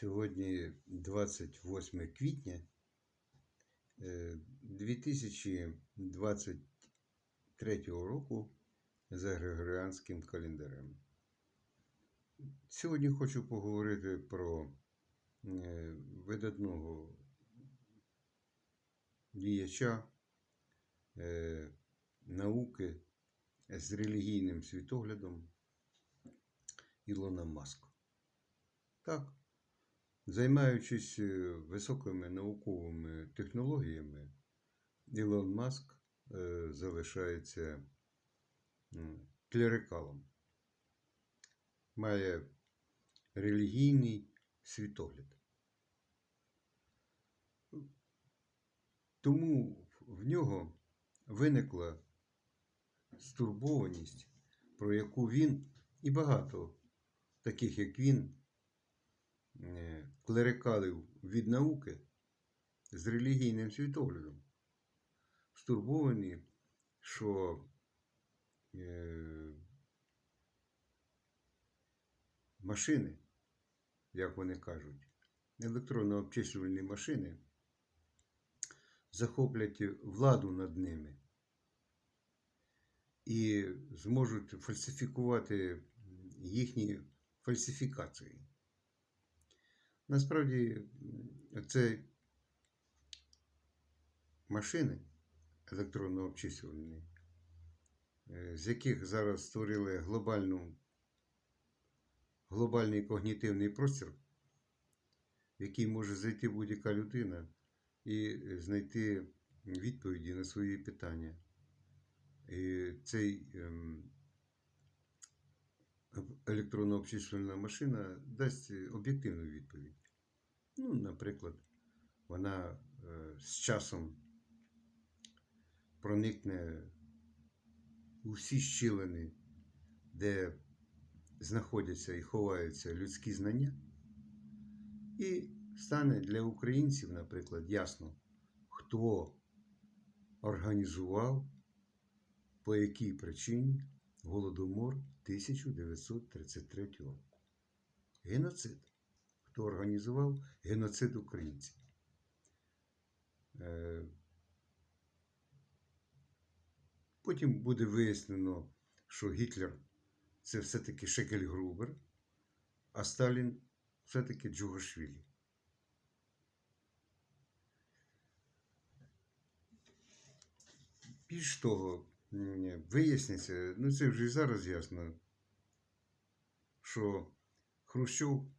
Сьогодні 28 квітня е, 2023 року за Григоріанським календарем. Сьогодні хочу поговорити про е, видатного діяча е, науки з релігійним світоглядом Ілона Маска. Так, займаючись е, високими науковими технологіями, Ілон Маск е, залишається клерикалом, має релігійний світогляд. Тому в нього виникла стурбованість, про яку він і багато таких, як він, клерикалів від науки з релігійним світоглядом. Стурбовані, що е, машини, як вони кажуть, електронно-обчислювальні машини захоплять владу над ними і зможуть фальсифікувати їхні фальсифікації. Насправді, це машини електронно-обчислювальні, е, з яких зараз створили глобальну, глобальний когнітивний простір, в який може зайти будь-яка людина і знайти відповіді на свої питання. І цей електронно обчислювальна машина дасть об'єктивну відповідь. Ну, наприклад, вона е, з часом проникне у всі щілини, де знаходяться і ховаються людські знання, і стане для українців, наприклад, ясно, хто організував, по якій причині Голодомор 1933 року. Геноцид. Хто організував геноцид українців? Е, Потім буде вияснено, що Гітлер це все-таки Шекель Грубер, а Сталін все-таки Джугашвілі. Більш того, виясниться, ну це вже і зараз ясно, що Хрущов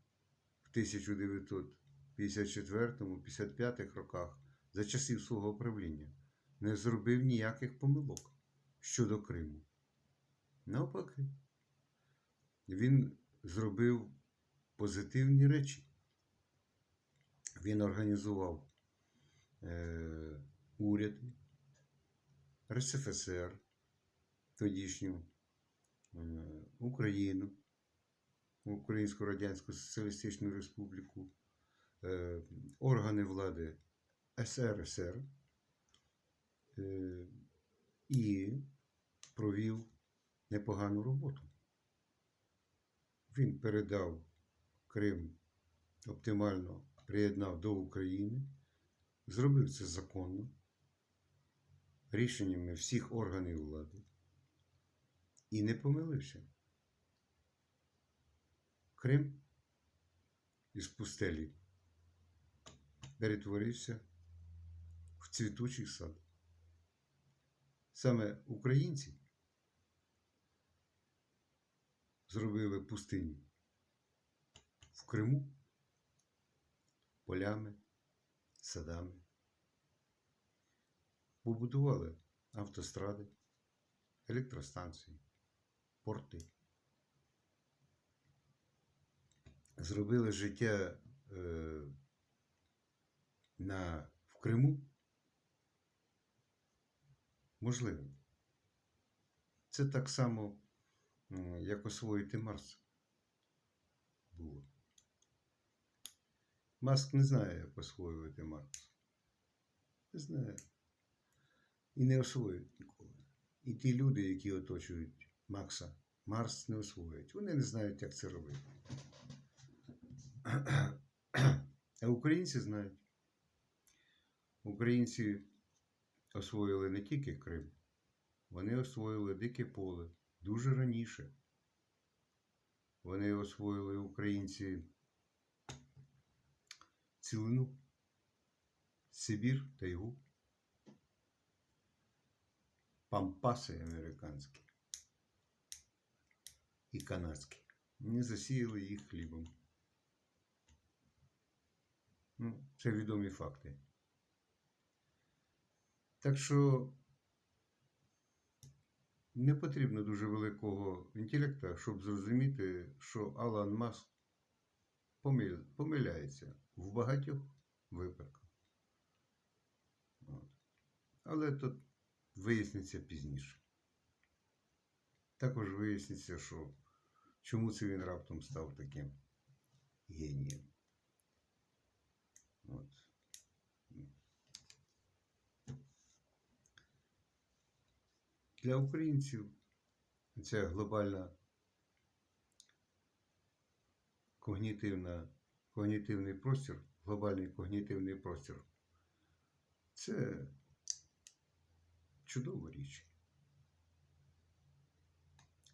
в 1954-55 роках за часів свого правління не зробив ніяких помилок щодо Криму. Навпаки, він зробив позитивні речі. Він організував е, уряд РСФСР, тодішню е, Україну, Українську Радянську Соціалістичну Республіку, е, органи влади СРСР е, і провів непогану роботу. Він передав Крим оптимально приєднав до України, зробив це законно, рішеннями всіх органів влади і не помилився. Крим із пустелі перетворився в цвітучий сад. Саме українці зробили пустиню в Криму полями, садами. Побудували автостради, електростанції, порти. Зробили життя е, на, в Криму можливим. Це так само, як освоїти Марс було. Маск не знає, як освоювати Марс. Не знає. І не освоюють ніколи. І ті люди, які оточують Макса, Марс не освоюють. Вони не знають, як це робити. А українці знають. Українці освоїли не тільки Крим, вони освоїли Дике поле дуже раніше. Вони освоїли українці цілину, Сибір, Тайгу, пампаси американські і канадські. Вони засіяли їх хлібом. Ну, це відомі факти. Так що не потрібно дуже великого інтелекта, щоб зрозуміти, що Алан Маск помиля- помиляється в багатьох випадках. От. Але тут виясниться пізніше. Також виясниться, що чому це він раптом став таким генієм. От. Для українців ця глобальна когнітивна, когнітивний простір, глобальний когнітивний простір це чудова річ.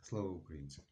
Слава українцям!